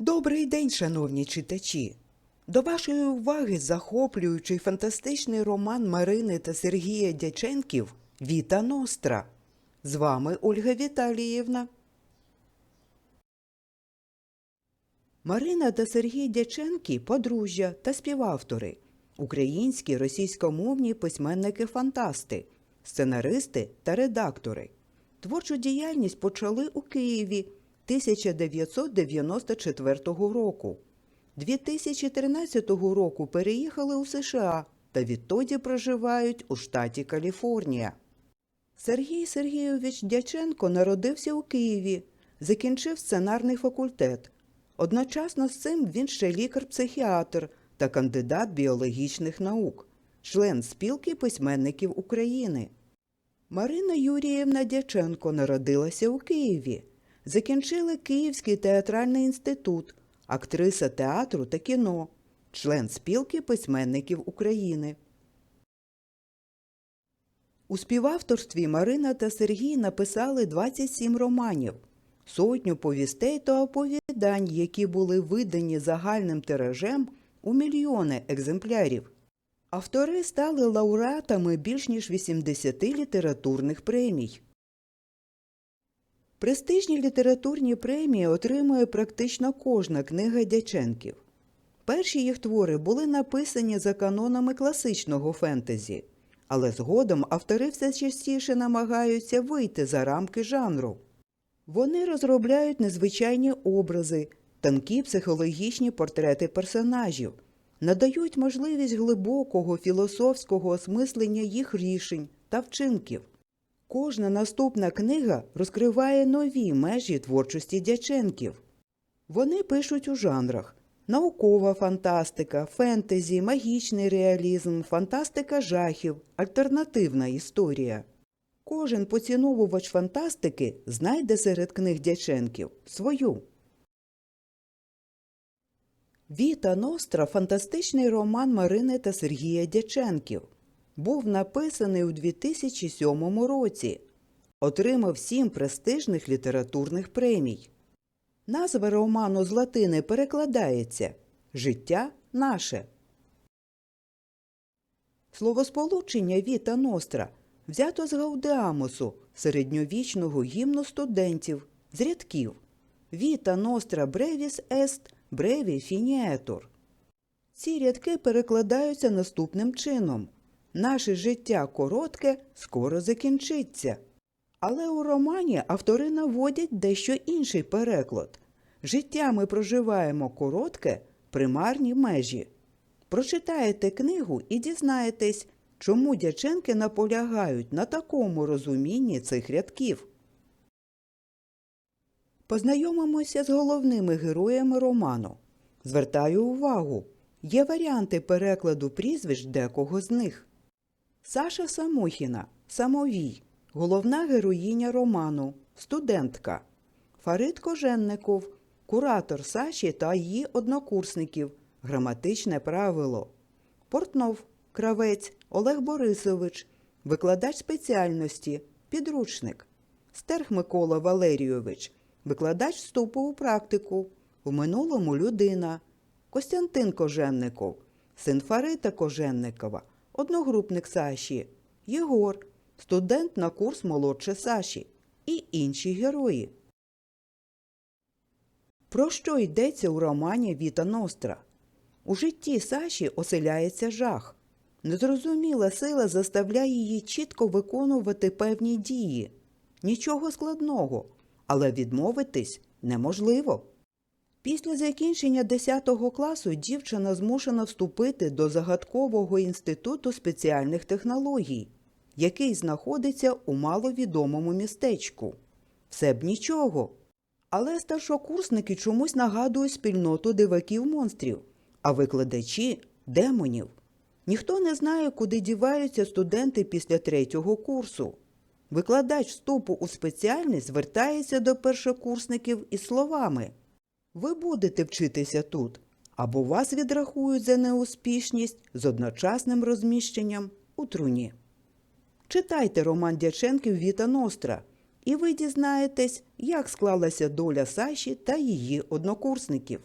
Добрий день, шановні читачі! До вашої уваги захоплюючий фантастичний роман Марини та Сергія Дяченків Віта Ностра. З вами Ольга Віталіївна. Марина та Сергій Дяченки подружжя та співавтори, українські російськомовні письменники-фантасти, сценаристи та редактори. Творчу діяльність почали у Києві 1994 року. 2013 року переїхали у США та відтоді проживають у штаті Каліфорнія. Сергій Сергійович Дяченко народився у Києві, закінчив сценарний факультет. Одночасно з цим він ще лікар-психіатр та кандидат біологічних наук, член спілки письменників України. Марина Юріївна Дяченко народилася у Києві. Закінчила Київський театральний інститут, актриса театру та кіно, член спілки письменників України. У співавторстві Марина та Сергій написали 27 романів, сотню повістей та оповідань, які були видані загальним тиражем у мільйони екземплярів. Автори стали лауреатами більш ніж 80 літературних премій. Престижні літературні премії отримує практично кожна книга Дяченків. Перші їх твори були написані за канонами класичного фентезі, але згодом автори все частіше намагаються вийти за рамки жанру. Вони розробляють незвичайні образи, тонкі психологічні портрети персонажів, надають можливість глибокого філософського осмислення їх рішень та вчинків. Кожна наступна книга розкриває нові межі творчості Дяченків. Вони пишуть у жанрах наукова фантастика, фентезі, магічний реалізм, фантастика жахів, альтернативна історія. Кожен поціновувач фантастики знайде серед книг Дяченків свою. Віта Ностра фантастичний роман Марини та Сергія Дяченків. Був написаний у 2007 році. Отримав сім престижних літературних премій. Назва роману з латини перекладається Життя наше. Словосполучення Віта Ностра взято з Гаудеамосу, середньовічного гімну студентів, з рядків Віта Ностра бревіс ест бреві фініетор. Ці рядки перекладаються наступним чином. Наше життя коротке скоро закінчиться. Але у романі автори наводять дещо інший переклад. Життя ми проживаємо коротке, примарні межі. Прочитаєте книгу і дізнаєтесь, чому дяченки наполягають на такому розумінні цих рядків. Познайомимося з головними героями роману. Звертаю увагу, є варіанти перекладу прізвищ декого з них. Саша Самохіна, Самовій, головна героїня роману, студентка. Фарид Коженников, куратор Саші та її однокурсників, граматичне правило. Портнов, кравець Олег Борисович, викладач спеціальності, підручник. Стерх Микола Валерійович, викладач вступу у практику, в минулому людина. Костянтин Коженников, син Фарита Коженникова, одногрупник Саші, Єгор, студент на курс молодше Саші і інші герої. Про що йдеться у романі Віта Ностра? У житті Саші оселяється жах. Незрозуміла сила заставляє її чітко виконувати певні дії. Нічого складного, але відмовитись неможливо. Після закінчення 10 класу дівчина змушена вступити до загадкового інституту спеціальних технологій, який знаходиться у маловідомому містечку. Все б нічого. Але старшокурсники чомусь нагадують спільноту диваків монстрів, а викладачі демонів. Ніхто не знає, куди діваються студенти після третього курсу. Викладач вступу у спеціальність звертається до першокурсників із словами Ви будете вчитися тут, або вас відрахують за неуспішність з одночасним розміщенням у труні. Читайте роман Дяченків Віта Ностра, і ви дізнаєтесь, як склалася доля Саші та її однокурсників.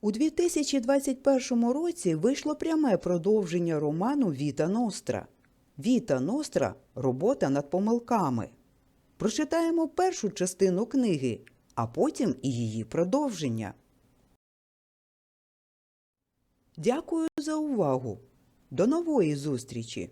У 2021 році вийшло пряме продовження роману Віта Ностра. Віта Ностра робота над помилками. Прочитаємо першу частину книги, а потім і її продовження. Дякую за увагу. До нової зустрічі!